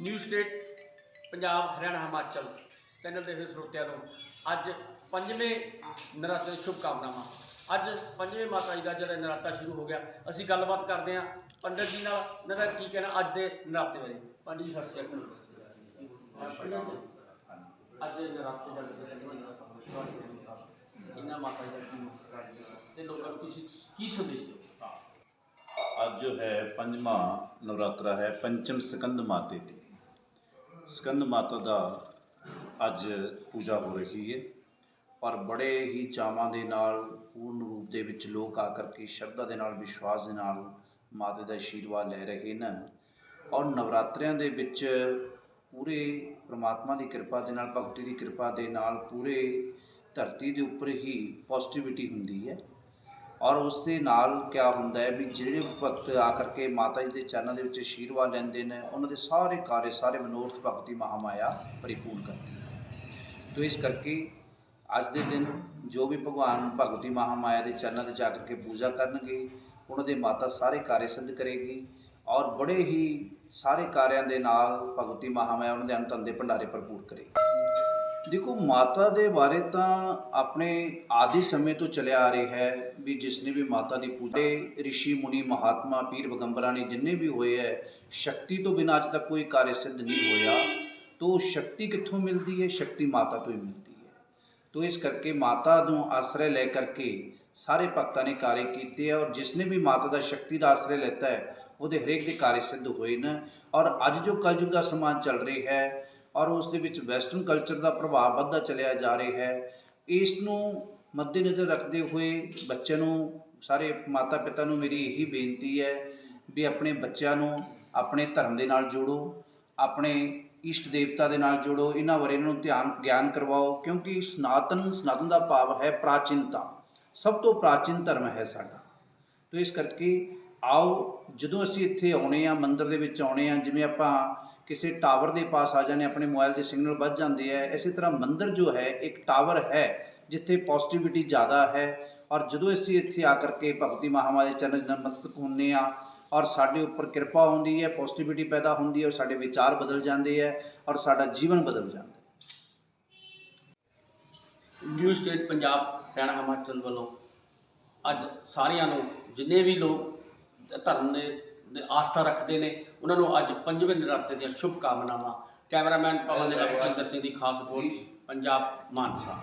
New state, Punjab, Haryana, Himachal, channel ਦੇ ਸਰੋਤਿਆਂ ਨੂੰ ਅੱਜ ਪੰਜਵੇਂ ਨਰਾਤੇ ਦੀ ਸ਼ੁਭਕਾਮਨਾਵਾਂ। ਅੱਜ ਪੰਜਵੇਂ ਮਾਤਾ ਜੀ ਦਾ ਜਿਹੜਾ ਨਰਾਤਾ ਸ਼ੁਰੂ ਹੋ ਗਿਆ, ਅਸੀਂ ਗੱਲਬਾਤ ਕਰਦੇ ਹਾਂ ਪੰਡਤ ਜੀ ਨਾਲ। ਇਹਨਾਂ ਦਾ ਕੀ ਕਹਿਣਾ ਅੱਜ ਦੇ ਨਰਾਤੇ ਬਾਰੇ? ਪੰਡਤ ਜੀ, ਸਤਿ ਸ਼੍ਰੀ ਅਕਾਲ। ਅੱਜ ਦੇ ਨਰਾਤੇ ਦਾ ਜਿਹੜਾ ਇਹਨਾਂ ਮਾਤਾ ਜੀ ਦਾ ਕੀ ਮੁਖਤਾਰ ਤੇ ਲੋਕਾਂ ਨੂੰ ਕੀ ਸੰਦੇਸ਼ ਦਿਓ? ਅੱਜ ਜੋ ਹੈ ਪੰਜਵਾਂ ਨਵਰਾਤਰਾ ਹੈ, ਪੰਚਮ ਸਕੰਦ ਮਾਤੇ ਦੀ ਸਕੰਦ ਮਾਤਾ ਦਾ ਅੱਜ ਪੂਜਾ ਹੋ ਰਹੀ ਹੈ। ਪਰ ਬੜੇ ਹੀ ਚਾਵਾਂ ਦੇ ਨਾਲ, ਪੂਰਨ ਰੂਪ ਦੇ ਵਿੱਚ ਲੋਕ ਆ ਕਰਕੇ ਸ਼ਰਧਾ ਦੇ ਨਾਲ, ਵਿਸ਼ਵਾਸ ਦੇ ਨਾਲ ਮਾਤਾ ਦਾ ਆਸ਼ੀਰਵਾਦ ਲੈ ਰਹੇ ਨੇ ਔਰ ਨਵਰਾਤਰਿਆਂ ਦੇ ਵਿੱਚ ਪੂਰੇ ਪ੍ਰਮਾਤਮਾ ਦੀ ਕਿਰਪਾ ਦੇ ਨਾਲ, ਭਗਤੀ ਦੀ ਕਿਰਪਾ ਦੇ ਨਾਲ ਪੂਰੇ ਧਰਤੀ ਦੇ ਉੱਪਰ ਹੀ ਪੋਜ਼ਿਟਿਵਿਟੀ ਹੁੰਦੀ ਹੈ। ਔਰ ਉਸ ਦੇ ਨਾਲ ਕਿਆ ਹੁੰਦਾ ਹੈ ਵੀ ਜਿਹੜੇ ਭਗਤ ਆ ਕਰਕੇ ਮਾਤਾ ਜੀ ਦੇ ਚਰਨਾਂ ਦੇ ਵਿੱਚ ਆਸ਼ੀਰਵਾਦ ਲੈਂਦੇ ਨੇ, ਉਹਨਾਂ ਦੇ ਸਾਰੇ ਕਾਰਜ, ਸਾਰੇ ਮਨੋਰਥ ਭਗਤੀ ਮਹਾਮਾਇਆ ਪਰਿਪੂਰਨ ਕਰਦੀ ਹੈ ਤੋ ਇਸ ਕਰਕੇ ਅੱਜ ਦੇ ਦਿਨ ਜੋ ਵੀ ਭਗਵਾਨ ਭਗਵਤੀ ਮਹਾਮਾਇਆ ਦੇ ਚਰਨਾਂ ਦੇ ਜਾ ਕਰਕੇ ਪੂਜਾ ਕਰਨਗੇ, ਉਹਨਾਂ ਦੇ ਮਾਤਾ ਸਾਰੇ ਕਾਰਜ ਸਿੱਧ ਕਰੇਗੀ ਔਰ ਬੜੇ ਹੀ ਸਾਰੇ ਕਾਰਿਆਂ ਦੇ ਨਾਲ ਭਗਵਤੀ ਮਹਾਮਾਇਆ ਉਹਨਾਂ ਦੇ ਅੰਤਨ ਦੇ ਭੰਡਾਰੇ ਭਰਪੂਰ ਕਰੇਗੀ। ਦੇਖੋ, ਮਾਤਾ ਦੇ ਬਾਰੇ ਤਾਂ ਆਪਣੇ ਆਦਿ ਸਮੇਂ ਤੋਂ ਚੱਲਿਆ ਆ ਰਿਹਾ ਹੈ ਵੀ ਜਿਸ ਨੇ ਵੀ ਮਾਤਾ ਦੀ ਪੂਜਾ ਰਿਸ਼ੀ, ਮੁਨੀ, ਮਹਾਤਮਾ, ਪੀਰ ਬਗੰਬਰਾਂ ਨੇ ਜਿੰਨੇ ਵੀ ਹੋਏ ਹੈ, ਸ਼ਕਤੀ ਤੋਂ ਬਿਨਾਂ ਅੱਜ ਤੱਕ ਕੋਈ ਕਾਰਜ ਸਿੱਧ ਨਹੀਂ ਹੋਇਆ। ਤੋ ਸ਼ਕਤੀ ਕਿੱਥੋਂ ਮਿਲਦੀ ਹੈ? ਸ਼ਕਤੀ ਮਾਤਾ ਤੋਂ ਹੀ ਮਿਲਦੀ ਹੈ। ਤੋ ਇਸ ਕਰਕੇ ਮਾਤਾ ਨੂੰ ਆਸਰੇ ਲੈ ਕਰਕੇ ਸਾਰੇ ਭਗਤਾਂ ਨੇ ਕਾਰਜ ਕੀਤੇ ਹੈ ਔਰ ਜਿਸ ਨੇ ਵੀ ਮਾਤਾ ਦਾ ਸ਼ਕਤੀ ਦਾ ਆਸਰੇ ਲੈਤਾ ਹੈ, ਉਹਦੇ ਹਰੇਕ ਦੇ ਕਾਰਜ ਸਿੱਧ ਹੋਏ ਨੇ। ਔਰ ਅੱਜ ਜੋ ਕਲਯੁਗ ਦਾ ਸਮਾਜ ਚੱਲ ਰਿਹਾ ਹੈ ਔਰ ਉਸ ਦੇ ਵਿੱਚ ਵੈਸਟਰਨ ਕਲਚਰ ਦਾ ਪ੍ਰਭਾਵ ਵੱਧਦਾ ਚਲਿਆ ਜਾ ਰਿਹਾ ਹੈ। ਇਸ ਨੂੰ ਮੱਦੇਨਜ਼ਰ ਰੱਖਦੇ ਹੋਏ ਬੱਚੇ ਨੂੰ, ਸਾਰੇ ਮਾਤਾ ਪਿਤਾ ਨੂੰ ਮੇਰੀ ਇਹੀ ਬੇਨਤੀ ਹੈ ਵੀ ਆਪਣੇ ਬੱਚਿਆਂ ਨੂੰ ਆਪਣੇ ਧਰਮ ਦੇ ਨਾਲ ਜੋੜੋ, ਆਪਣੇ ਇਸ਼ਟ ਦੇਵਤਾ ਦੇ ਨਾਲ ਜੋੜੋ, ਇਹਨਾਂ ਬਾਰੇ ਇਹਨਾਂ ਨੂੰ ਧਿਆਨ, ਗਿਆਨ ਕਰਵਾਓ, ਕਿਉਂਕਿ ਸਨਾਤਨ ਸਨਾਤਨ ਦਾ ਭਾਵ ਹੈ ਪ੍ਰਾਚੀਨਤਾ। ਸਭ ਤੋਂ ਪ੍ਰਾਚੀਨ ਧਰਮ ਹੈ ਸਾਡਾ। ਤੋ ਇਸ ਕਰਕੇ ਆਓ, ਜਦੋਂ ਅਸੀਂ ਇੱਥੇ ਆਉਣੇ ਆ ਮੰਦਿਰ ਦੇ ਵਿੱਚ ਆਉਣੇ ਆ ਜਿਵੇਂ ਆਪਾਂ ਕਿਸੇ ਟਾਵਰ ਦੇ ਪਾਸ ਆ ਜਾਂਦੇ ਆਪਣੇ ਮੋਬਾਈਲ ਦੇ ਸਿਗਨਲ ਵੱਧ ਜਾਂਦੇ ਆ ਇਸੇ ਤਰ੍ਹਾਂ ਮੰਦਰ ਜੋ ਹੈ, ਇੱਕ ਟਾਵਰ ਹੈ, ਜਿੱਥੇ ਪੋਜ਼ਿਟਿਵਿਟੀ ਜ਼ਿਆਦਾ ਹੈ ਔਰ ਜਦੋਂ ਅਸੀਂ ਇੱਥੇ ਆ ਕਰਕੇ ਭਗਤੀ ਮਹਾਮਾਇਆ ਦੇ ਚਰਨ 'ਚ ਨਮਸਤਕ ਹੁੰਨੇ ਆ ਔਰ ਸਾਡੇ ਉੱਪਰ ਕਿਰਪਾ ਹੁੰਦੀ ਹੈ ਪੋਜ਼ਿਟਿਵਿਟੀ ਪੈਦਾ ਹੁੰਦੀ ਹੈ ਔਰ ਸਾਡੇ ਵਿਚਾਰ ਬਦਲ ਜਾਂਦੇ ਹੈ ਔਰ ਸਾਡਾ ਜੀਵਨ ਬਦਲ ਜਾਂਦਾ ਹੈ। ਨਿਊ ਸਟੇਟ ਪੰਜਾਬ, ਹਰਿਆਣਾ, ਹਿਮਾਚਲ ਵੱਲੋਂ ਅੱਜ ਸਾਰਿਆਂ ਨੂੰ ਜਿੰਨੇ ਵੀ ਲੋਕ ਧਰਮ ਦੇ ਆਸਥਾ ਰੱਖਦੇ ਨੇ। ਉਹਨਾਂ ਨੂੰ ਅੱਜ ਪੰਜਵੇਂ ਨਰਾਤੇ ਦੀਆਂ ਸ਼ੁਭ ਕਾਮਨਾਵਾਂ ਕੈਮਰਾਮੈਨ ਪਵਨ ਦੇ ਚੰਦਰ ਸਿੰਘ ਦੀ ਖਾਸ ਰਿਪੋਰਟ ਪੰਜਾਬ ਮਾਨਸਾ।